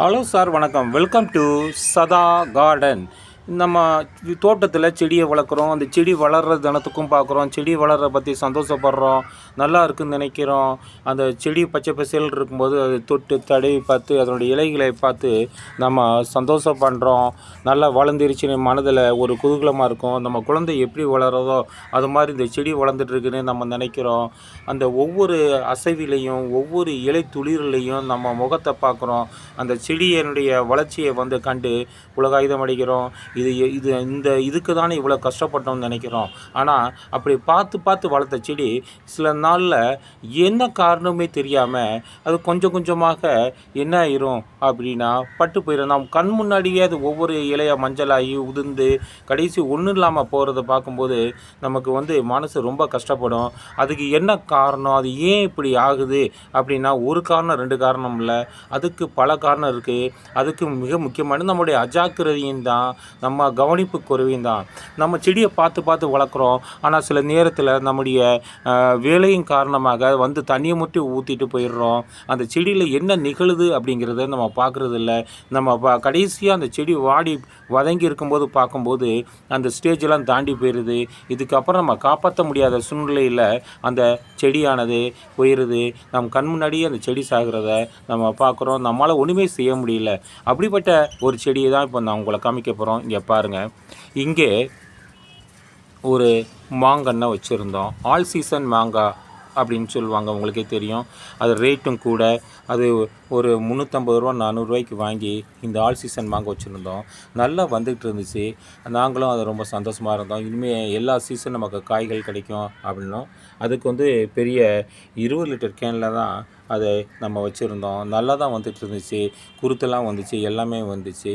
Hello sir வணக்கம். Welcome to Sadha garden நம்ம தோட்டத்தில் செடியை வளர்க்குறோம். அந்த செடி வளர்கிற தினத்துக்கும் பார்க்குறோம். செடி வளர்கிற பற்றி சந்தோஷப்படுறோம். நல்லா இருக்குன்னு நினைக்கிறோம். அந்த செடி பச்சை பசேல் இருக்கும்போது அது தொட்டு தடவி பார்த்து அதனுடைய இலைகளை பார்த்து நம்ம சந்தோஷம் பண்ணுறோம் நல்லா வளர்ந்துருச்சு மனதில் ஒரு குதூகலமாக இருக்கும். நம்ம குழந்தை எப்படி வளருதோ அது மாதிரி இந்த செடி வளர்ந்துட்டுருக்குன்னு நம்ம நினைக்கிறோம். அந்த ஒவ்வொரு அசைவிலையும் ஒவ்வொரு இலை துளிரிலையும் நம்ம முகத்தை பார்க்குறோம். அந்த செடியினுடைய வளர்ச்சியை வந்து கண்டு உலகாயுதம் அடிக்கிறோம். இது இது இந்த இதுக்கு தானே இவ்வளோ கஷ்டப்பட்டோம்னு நினைக்கிறோம். ஆனால் அப்படி பார்த்து பார்த்து வளர்த்த செடி சில நாளில் என்ன காரணமே தெரியாமல் அது கொஞ்சம் கொஞ்சமாக என்ன ஆயிரும் அப்படின்னா பட்டு போயிடும் நாம் கண் முன்னாடியே அது ஒவ்வொரு இலையாக மஞ்சளாகி உதிர்ந்து கடைசி ஒன்றும் இல்லாமல் போகிறத பார்க்கும்போது நமக்கு வந்து மனசு ரொம்ப கஷ்டப்படும். அதுக்கு என்ன காரணம்? அது ஏன் இப்படி ஆகுது? அப்படின்னா ஒரு காரணம் ரெண்டு காரணம் இல்லை. அதுக்கு பல காரணம் இருக்குது அதுக்கு மிக முக்கியமான நம்முடைய அஜாக்கிரதையும் தான். நம்ம கவனிப்பு குறைவையும் தான். நம்ம செடியை பார்த்து பார்த்து வளர்க்குறோம். ஆனால் சில நேரத்தில் நம்முடைய வேலையின் காரணமாக வந்து தண்ணியை மட்டும் ஊற்றிட்டு போயிடுறோம். அந்த செடியில் என்ன நிகழுது அப்படிங்கிறத நம்ம பார்க்குறதில்ல. நம்ம கடைசியாக அந்த செடி வாடி வதங்கி இருக்கும்போது பார்க்கும்போது அந்த ஸ்டேஜெல்லாம் தாண்டி போயிடுது இதுக்கப்புறம் நம்ம காப்பாற்ற முடியாத சூழ்நிலையில் அந்த செடியானது போயிடுது நம் கண் முன்னாடியே அந்த செடி சாகிறத நம்ம பார்க்குறோம். நம்மளால் ஒன்றுமே செய்ய முடியல. அப்படிப்பட்ட ஒரு செடியை தான் இப்போ நான் உங்களை காமிக்க போகிறோம் இங்கே பாருங்கள் இங்கே ஒரு மாங்கன்னை வச்சுருந்தோம். ஆல் சீசன் மாங்காய் அப்படின்னு சொல்லுவாங்க உங்களுக்கே தெரியும். அது ரேட்டும் கூட அது ஒரு முந்நூற்றம்பது ரூபா நானூறுரூவாய்க்கு வாங்கி இந்த ஆல் சீசன் மாங்காய் வச்சுருந்தோம். நல்லா வந்துகிட்டு இருந்துச்சு. நாங்களும் அது ரொம்ப சந்தோஷமாக இருந்தோம். இனிமேல் எல்லா சீசன் நமக்கு காய்கள் கிடைக்கும் அப்படின்னும். அதுக்கு வந்து பெரிய இருபது லிட்டர் கேனில் தான் அதை நம்ம வச்சுருந்தோம். நல்லா தான் வந்துட்டு இருந்துச்சு குருத்தெல்லாம் வந்துச்சு. எல்லாமே வந்துச்சு.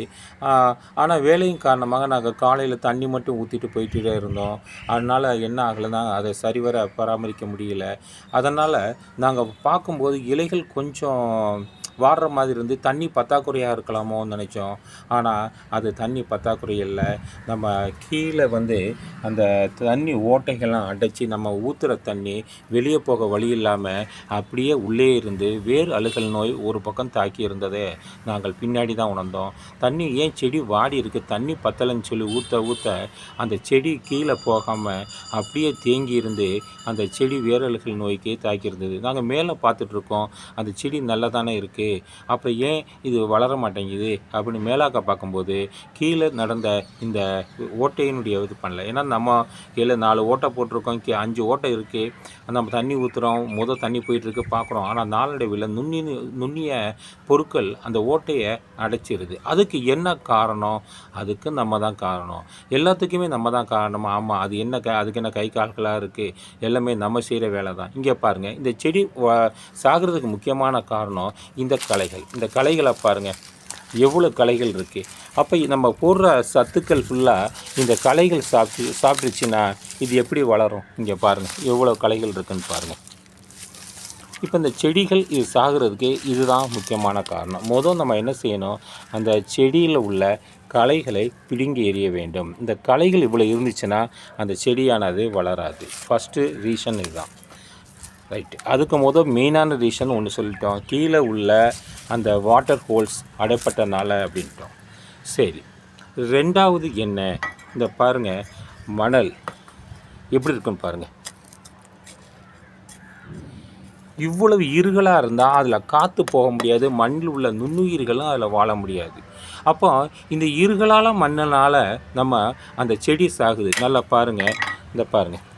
ஆனால் வேலையின் காரணமாக நாங்கள் காலையில் தண்ணி மட்டும் ஊற்றிட்டு போயிட்டு இருந்தோம். அதனால் என்ன ஆகலைன்னா அதை சரிவர பராமரிக்க முடியல. அதனால் நாங்கள் பார்க்கும்போது இலைகள் கொஞ்சம் வாடுற மாதிரி இருந்து தண்ணி பற்றாக்குறையாக இருக்கலாமோன்னு நினச்சோம். ஆனால் அது தண்ணி பற்றாக்குறை இல்லை. நம்ம கீழே வந்து அந்த தண்ணி ஓட்டைகள்லாம் அடைச்சி நம்ம ஊற்றுற தண்ணி வெளியே போக வழி இல்லாமல் அப்படியே உள்ளே இருந்து வேர் அழுகல் நோய் ஒரு பக்கம் தாக்கி இருந்ததே. நாங்கள் பின்னாடி தான் உணர்ந்தோம். தண்ணி ஏன் செடி வாடி இருக்குது தண்ணி பத்தலைன்னு சொல்லி ஊற்ற ஊற்ற அந்த செடி கீழே போகாமல் அப்படியே தேங்கி இருந்து அந்த செடி வேரழுகல் நோய்க்கு தாக்கி இருந்தது. நாங்கள் மேலே பார்த்துட்ருக்கோம் அந்த செடி நல்லா தானே இருக்குது அப்போ ஏன் இது வளர மாட்டேங்குது? அப்படின்னு மேலாக்க பார்க்கும்போது கீழே நடந்த இந்த ஓட்டையினுடைய இது பண்ணல. ஏன்னா நம்ம கீழே நாலு ஓட்டை போட்டிருக்கோம். கீ அஞ்சு ஓட்டை இருக்குது நம்ம தண்ணி ஊற்றுறோம் முத தண்ணி போயிட்டுருக்கு. பார்க்குறோம். ஆனால் நாளடைவில் நுண்ணி நுண்ணிய பொருட்கள் அந்த ஓட்டையை அடைச்சிருது. அதுக்கு என்ன காரணம்? அதுக்கு நம்ம தான் காரணம். எல்லாத்துக்குமே நம்ம தான் காரணம். ஆமாம் அது என்ன க அதுக்கு என்ன கை கால்களாக இருக்குது எல்லாமே நம்ம செய்கிற வேலை தான். இங்கே பாருங்கள் இந்த செடி சாகிறதுக்கு முக்கியமான காரணம் இந்த கலைகள். இந்த கலைகளை பாருங்கள் எவ்வளோ களைகள் இருக்குது அப்போ நம்ம போடுற சத்துக்கள் ஃபுல்லாக இந்த களைகள் சாப்பிட்டு சாப்பிட்டுச்சுன்னா இது எப்படி வளரும்? இங்கே பாருங்கள் எவ்வளோ கலைகள் இருக்குன்னு பாருங்கள் இப்போ இந்த செடிகள் இது சாகிறதுக்கு இதுதான் முக்கியமான காரணம். முதல் நம்ம என்ன செய்யணும்? அந்த செடியில் உள்ள களைகளை பிடுங்கி எறிய வேண்டும். இந்த களைகள் இவ்வளோ இருந்துச்சுன்னா அந்த செடியானது வளராது. ஃபஸ்ட்டு ரீசன் இதுதான். ரைட்டு அதுக்கு முதல் மெயினான ரீசன் ஒன்று சொல்லிட்டோம். கீழே உள்ள அந்த வாட்டர் ஹோல்ஸ் அடைப்பட்டனால அப்படின்ட்டோம். சரி. ரெண்டாவது என்ன? இந்த பாருங்கள் மணல். எப்படி இருக்குன்னு பாருங்கள் இவ்வளவு இருகலாக இருந்தால் அதில் காற்று போக முடியாது. மண்ணில் உள்ள நுண்ணுயிர்களும் அதில் வாழ முடியாது. அப்போ இந்த இருகளால் மண்ணினால் நம்ம அந்த செடி சாகுது. நல்லா பாருங்கள் இந்த பாருங்கள்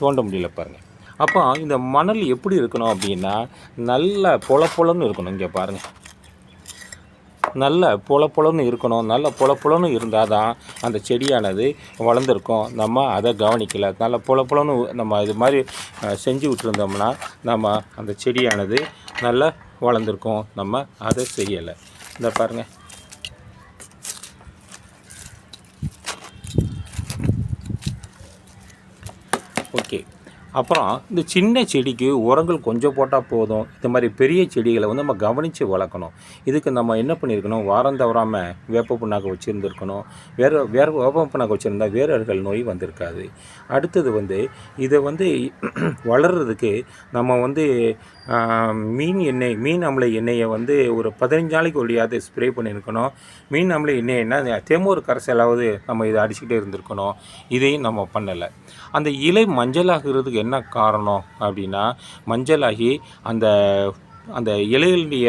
தோண்ட முடியல பாருங்கள் அப்போ இந்த மணல் எப்படி இருக்கணும் அப்படின்னா நல்ல பொல பொலன்னு இருக்கணும். இங்கே பாருங்கள் நல்ல பொல பொலன்னு இருக்கணும். நல்ல பொல பொலன்னு இருந்தால் தான் அந்த செடியானது வளர்ந்துருக்கும். நம்ம அதை கவனிக்கல. நல்ல பொல பொலன்னு நம்ம இது மாதிரி செஞ்சு விட்டுருந்தோம்னா நம்ம அந்த செடியானது நல்லா வளர்ந்துருக்கும். நம்ம அதை செய்யலை. இந்த பாருங்கள் அப்புறம் இந்த சின்ன செடிக்கு உரங்கள் கொஞ்சம் போட்டால் போதும். இந்த மாதிரி பெரிய செடிகளை வந்து நம்ம கவனித்து வளர்க்கணும். இதுக்கு நம்ம என்ன பண்ணியிருக்கணும்? வாரம் தவறாமல் வேப்ப புண்ணாக்கு வச்சுருந்துருக்கணும். வேறு வேறு வேப்ப புண்ணாக்கு வச்சுருந்தா வேரர்கள் நோய் வந்திருக்காது. அடுத்தது வந்து இதை வந்து வளர்கிறதுக்கு நம்ம வந்து மீன் எண்ணெய் மீன் அமில எண்ணெயை வந்து ஒரு பதினஞ்சு நாளைக்கு ஒழியாவது ஸ்ப்ரே பண்ணியிருக்கணும். மீன் அமில எண்ணெய்னா தேமூர் கரைசலாவது நம்ம இதை அடிச்சுக்கிட்டே இருந்திருக்கணும். இதையும் நம்ம பண்ணலை. அந்த இலை மஞ்சளாகிறதுக்கு என்ன காரணம் அப்படின்னா மஞ்சளாகி அந்த அந்த இலைகளுடைய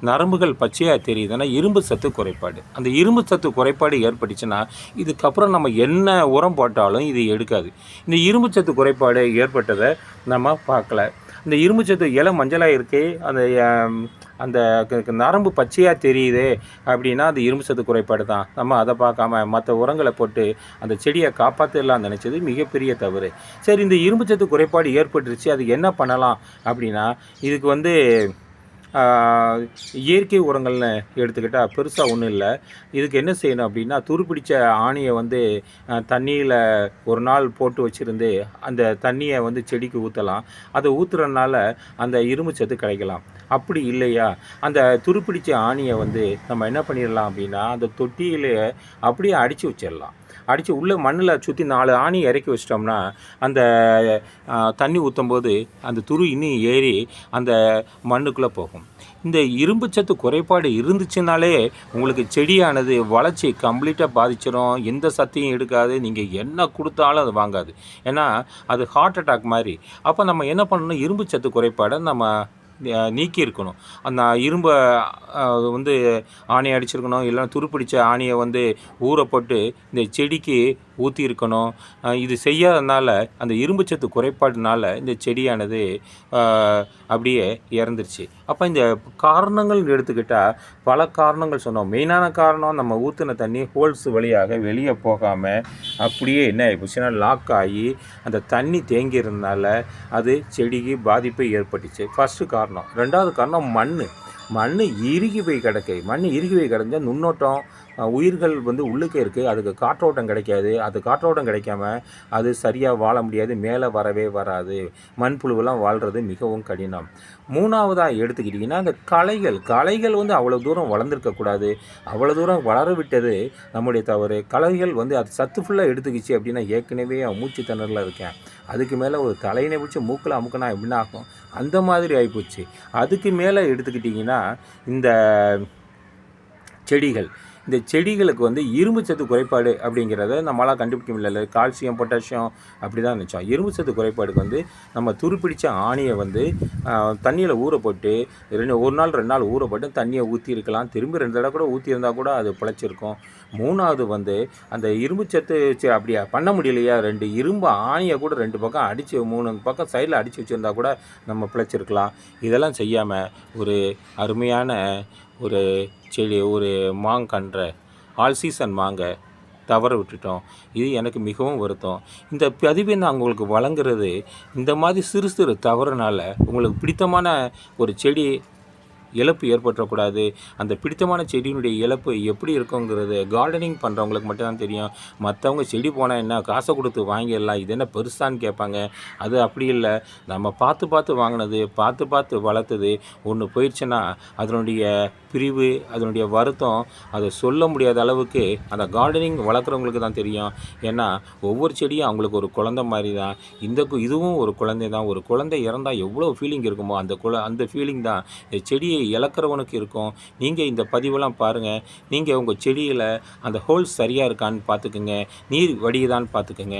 நரம்புகள் பச்சையாக தெரியுதுன்னா இரும்பு சத்து குறைபாடு. அந்த இரும்பு சத்து குறைபாடு ஏற்பட்டுச்சுன்னா இதுக்கப்புறம் நம்ம என்ன உரம் போட்டாலும் இது எடுக்காது. இந்த இரும்பு சத்து குறைபாடு ஏற்பட்டதை நம்ம பார்க்கல. இந்த இரும்பு சத்து இலை மஞ்சளாக இருக்குது அந்த அந்த க- நரம்பு பச்சையாக தெரியுது அப்படின்னா அது இரும்பு சத்து குறைபாடு தான். நம்ம அதை பார்க்காம மற்ற உரங்களை போட்டு அந்த செடியை காப்பாற்றிடலாம் நினச்சது மிகப்பெரிய தவறு. சரி இந்த இரும்பு சத்து குறைபாடு ஏற்பட்டுருச்சு அது என்ன பண்ணலாம் அப்படின்னா இதுக்கு வந்து இயற்கை உரங்கள்னு எடுத்துக்கிட்டால் பெருசாக ஒன்றும் இல்லை. இதுக்கு என்ன செய்யணும் அப்படின்னா துருப்பிடிச்ச ஆணியை வந்து தண்ணியில் ஒரு நாள் போட்டு வச்சுருந்து அந்த தண்ணியை வந்து செடிக்கு ஊற்றலாம் அதை ஊற்றுறதுனால அந்த இரும்பு சத்து கிடைக்கலாம். அப்படி இல்லையா? அந்த துருப்பிடிச்ச ஆணியை வந்து நம்ம என்ன பண்ணிடலாம் அப்படின்னா அந்த தொட்டியிலே அப்படியே அடித்து வச்சிடலாம். அடித்து உள்ளே மண்ணில் சுற்றி நாலு ஆணி இறக்கி வச்சிட்டோம்னா அந்த தண்ணி ஊற்றும் போது அந்த துரு இன்னும் ஏறி அந்த மண்ணுக்குள்ளே போகும். இந்த இரும்பு சத்து குறைபாடு இருந்துச்சுனாலே உங்களுக்கு செடியானது வளர்ச்சி கம்ப்ளீட்டாக பாதிச்சிடும் எந்த சத்தையும் எடுக்காது. நீங்கள் என்ன கொடுத்தாலும் அது வாங்காது. ஏன்னா அது ஹார்ட் அட்டாக் மாதிரி. அப்போ நம்ம என்ன பண்ணணும்? இரும்பு சத்து குறைபாடை நம்ம நீக்கி இருக்கணும் அந்த இரும்பை வந்து ஆணி அடிச்சிருக்கணும் இல்லைன்னா துருப்பிடிச்ச ஆணியை வந்து ஊறப்பட்டு இந்த செடிக்கு ஊற்றியிருக்கணும் இது செய்யாதனால அந்த இரும்புச்சத்து குறைபாடுனால இந்த செடியானது அப்படியே இறந்துருச்சு. அப்போ இந்த காரணங்கள் எடுத்துக்கிட்டால் பல காரணங்கள் சொன்னோம். மெயினான காரணம் நம்ம ஊற்றின தண்ணி ஹோல்ஸ் வழியாக வெளியே போகாமல் அப்படியே என்ன ஆகிப்போச்சுன்னா லாக் ஆகி அந்த தண்ணி தேங்கியிருந்தனால அது செடிக்கு பாதிப்பை ஏற்பட்டுச்சு. ஃபஸ்ட்டு காரணம். ரெண்டாவது காரணம் மண் மண் இறுகி போய் கிடக்கு. மண் இறுகி போய் கிடந்தா நுண்ணோட்டம் உயிர்கள் வந்து உள்ளுக்கே இருக்குது அதுக்கு காற்றோட்டம் கிடைக்காது. அது காற்றோட்டம் கிடைக்காம அது சரியாக வாழ முடியாது. மேலே வரவே வராது. மண்புழுவெல்லாம் வாழ்கிறது மிகவும் கடினம். மூணாவதாக எடுத்துக்கிட்டிங்கன்னா அந்த களைகள். களைகள் வந்து அவ்வளோ தூரம் வளர்ந்துருக்கக்கூடாது அவ்வளோ தூரம் வளர விட்டது நம்முடைய தவறு. களைகள் வந்து அது சத்து ஃபுல்லாக எடுத்துக்கிச்சு அப்படின்னா ஏற்கனவே மூச்சு திணறல இருக்கேன். அதுக்கு மேலே ஒரு தலையினை பிடிச்சி மூக்கில் அமுக்கினா எப்படின்னா ஆகும். அந்த மாதிரி ஆகிப்போச்சு அதுக்கு மேலே எடுத்துக்கிட்டிங்கன்னா இந்த செடிகள். இந்த செடிகளுக்கு வந்து இரும்பு சத்து குறைபாடு அப்படிங்கிறத நம்மளால் கண்டுபிடிக்க முடியல. கால்சியம் பொட்டாசியம் அப்படி தான் இருந்துச்சோம் இரும்பு சத்து குறைபாடுக்கு வந்து நம்ம துருப்பிடிச்ச ஆணியை வந்து தண்ணியில் ஊற போட்டு ரெண்டு ஒரு நாள் ரெண்டு நாள் ஊற போட்டு தண்ணியை ஊற்றி இருக்கலாம். திரும்பி ரெண்டு தடவை கூட ஊற்றி இருந்தால் கூட அது பிழைச்சிருக்கும். மூணாவது வந்து அந்த இரும்பு சத்து வச்சு அப்படியா பண்ண முடியலையா? ரெண்டு இரும்பு ஆணியை கூட ரெண்டு பக்கம் அடித்து மூணு பக்கம் சைடில் அடித்து வச்சுருந்தா கூட நம்ம பிழைச்சிருக்கலாம். இதெல்லாம் செய்யாமல் ஒரு அருமையான ஒரு செடி ஒரு மாங்கன்றை ஆல் சீசன் மாங்க தவற விட்டுட்டோம். இது எனக்கு மிகவும் வருத்தம். இந்த பதிவை நான் உங்களுக்கு வழங்குறது இந்த மாதிரி சிறு சிறு தவறுனால உங்களுக்கு பிடித்தமான ஒரு செடி இழப்பு ஏற்பட்டக்கூடாது அந்த பிடித்தமான செடியினுடைய இழப்பு எப்படி இருக்குங்கிறது கார்டனிங் பண்ணுறவங்களுக்கு மட்டும்தான் தெரியும். மற்றவங்க செடி போனால் என்ன காசை கொடுத்து வாங்கிடலாம் இது என்ன பெருசான்னு கேட்பாங்க. அது அப்படி இல்லை. நம்ம பார்த்து பார்த்து வாங்கினது பார்த்து பார்த்து வளர்த்தது ஒன்று போயிடுச்சுன்னா அதனுடைய பிரிவு அதனுடைய வருத்தம் அதை சொல்ல முடியாத அளவுக்கு அந்த கார்டனிங் வளர்க்குறவங்களுக்கு தான் தெரியும். ஏன்னா ஒவ்வொரு செடியும் அவங்களுக்கு ஒரு குழந்தை மாதிரி தான். இந்த இதுவும் ஒரு குழந்தை தான் ஒரு குழந்தை இறந்தால் எவ்வளோ ஃபீலிங் இருக்குமோ அந்த குல அந்த ஃபீலிங் தான். செடியை இழக்கிறவனுக்கு இருக்கும். நீங்கள் இந்த பதிவெல்லாம் பாருங்கள் நீங்கள் உங்கள் செடியில் அந்த ஹோல்ஸ் சரியாக இருக்கான்னு பார்த்துக்குங்க. நீர் வடியுதான்னு பார்த்துக்குங்க.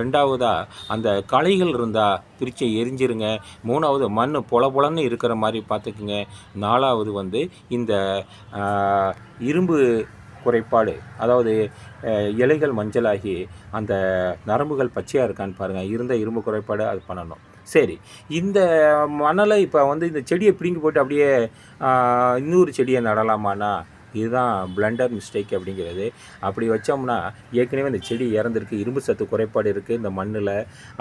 ரெண்டாவதாக அந்த களைகள் இருந்தால் பிரித்து எரிஞ்சிருங்க. மூணாவது மண் பொல பொலன்னு இருக்கிற மாதிரி பார்த்துக்குங்க. நாலாவது வந்து இந்த இரும்பு குறைபாடு அதாவது இலைகள் மஞ்சளாகி அந்த நரம்புகள் பச்சையாக இருக்கான்னு பாருங்கள் இருந்த இரும்பு குறைபாடு அது பண்ணணும். சரி. இந்த மணலை இப்போ வந்து இந்த செடியை பிடுங்கி போட்டு அப்படியே இன்னொரு செடியை நடலாமாண்ணா இதுதான் பிளண்டர் மிஸ்டேக் அப்படிங்கிறது. அப்படி வச்சோம்னா ஏற்கனவே இந்த செடி இறந்துருக்கு இரும்பு சத்து குறைபாடு இருக்குது இந்த மண்ணில்.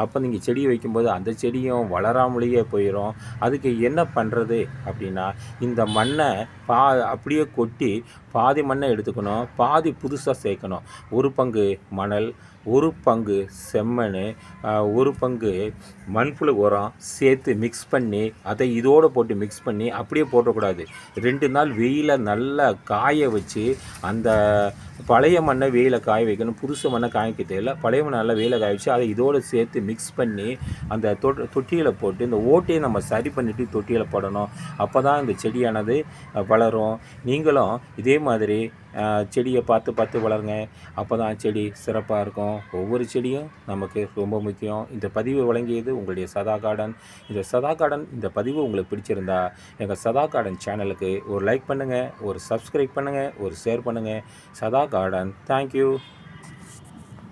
அப்போ நீங்கள் செடி வைக்கும்போது அந்த செடியும் வளராமலேயே போயிடும் அதுக்கு என்ன பண்ணுறது அப்படின்னா இந்த மண்ணை பா அப்படியே கொட்டி பாதி மண்ணை எடுத்துக்கணும் பாதி புதுசாக சேர்க்கணும். ஒரு பங்கு மணல் ஒரு பங்கு செம்மண் ஒரு பங்கு மண்புழு உரம் சேர்த்து மிக்ஸ் பண்ணி அதை இதோடு போட்டு மிக்ஸ் பண்ணி அப்படியே போட்டக்கூடாது ரெண்டு நாள் வெயில நல்லா காய வச்சு அந்த பழைய மண்ணை வெயில காய வைக்கணும். புதுசு மண்ணை காய்க்க தெரியல பழைய மண்ணை நல்லா வெயில காய வச்சு அதை இதோடு சேர்த்து மிக்ஸ் பண்ணி அந்த தொட்டு தொட்டியில் போட்டு இந்த ஓட்டையை நம்ம சரி பண்ணிவிட்டு தொட்டியில் போடணும். அப்போ தான் இந்த செடியானது வளரும். நீங்களும் இதே மாதிரி செடியை பார்த்து பார்த்து வளருங்க. அப்போ தான் செடி சிறப்பாக இருக்கும். ஒவ்வொரு செடியும் நமக்கு ரொம்ப முக்கியம். இந்த பதிவு வழங்கியது உங்களுடைய சதா கார்டன். இந்த சதா கார்டன் இந்த பதிவு உங்களுக்கு பிடிச்சிருந்தா எங்கள் சதா கார்டன் சேனலுக்கு ஒரு லைக் பண்ணுங்கள் ஒரு சப்ஸ்கிரைப் பண்ணுங்கள் ஒரு ஷேர் பண்ணுங்கள் சதா கார்டன் தேங்க்யூ